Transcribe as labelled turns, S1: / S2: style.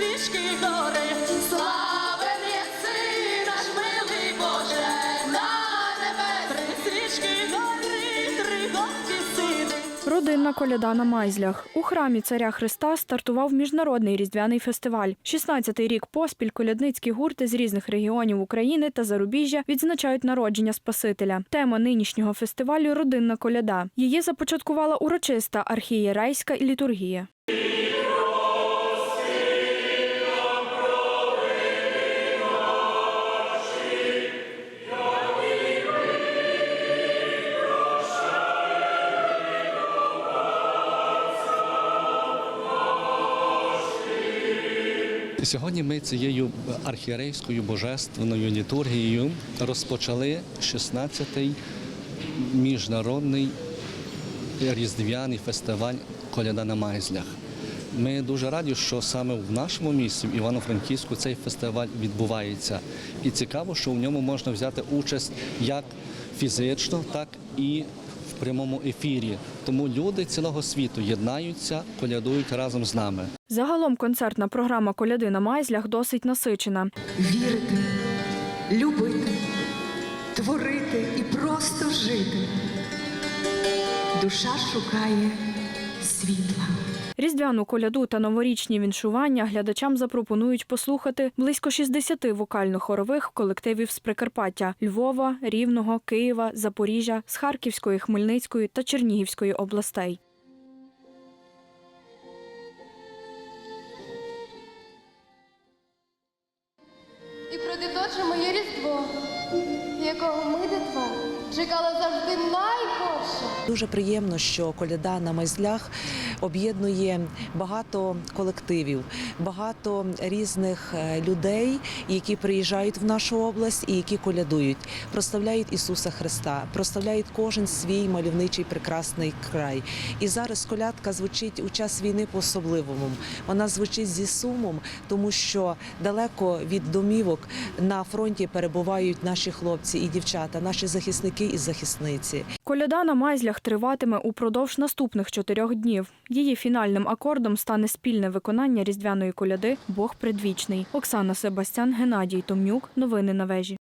S1: трішки гори,
S2: славе си наш милий Боже, на небе
S1: три трішки гори, три горді сини.
S3: Родинна коляда на майзлях у храмі царя Христа стартував міжнародний різдвяний фестиваль. 16-й рік поспіль колядницькі гурти з різних регіонів України та зарубіжжя відзначають народження Спасителя. Тема нинішнього фестивалю родинна коляда. Її започаткувала урочиста архієрейська літургія.
S4: Сьогодні ми цією архієрейською божественною літургією розпочали 16-й міжнародний різдвяний фестиваль Коляда на Майзлях. Ми дуже раді, що саме в нашому місті, в Івано-Франківську, цей фестиваль відбувається. І цікаво, що в ньому можна взяти участь як фізично, так і прямому ефірі. Тому люди цілого світу єднаються, колядують разом з нами.
S3: Загалом концертна програма коляди на Майзлях досить насичена.
S5: вірити, любити, творити і просто жити. Душа шукає світла.
S3: Різдвяну коляду та новорічні віншування глядачам запропонують послухати близько 60 вокально-хорових колективів з Прикарпаття Львова, Рівного, Києва, Запоріжжя, з Харківської, Хмельницької та Чернігівської областей.
S2: І пройде моє різдво, якого ми, дитва, чекали завжди найкорше.
S6: Дуже приємно, що коляда на майзлях об'єднує багато колективів, багато різних е, людей, які приїжджають в нашу область і які колядують, прославляють Ісуса Христа, прославляють кожен свій мальовничий прекрасний край. І зараз колядка звучить у час війни по-особливому. Вона звучить зі сумом, тому що далеко від домівок на фронті перебувають наші хлопці і дівчата, наші захисники і захисниці.
S3: Коляда на Майзлях триватиме упродовж наступних чотирьох днів. Її фінальним акордом стане спільне виконання різдвяної коляди Бог предвічний. Оксана Себастян, Геннадій Томнюк. Новини на вежі.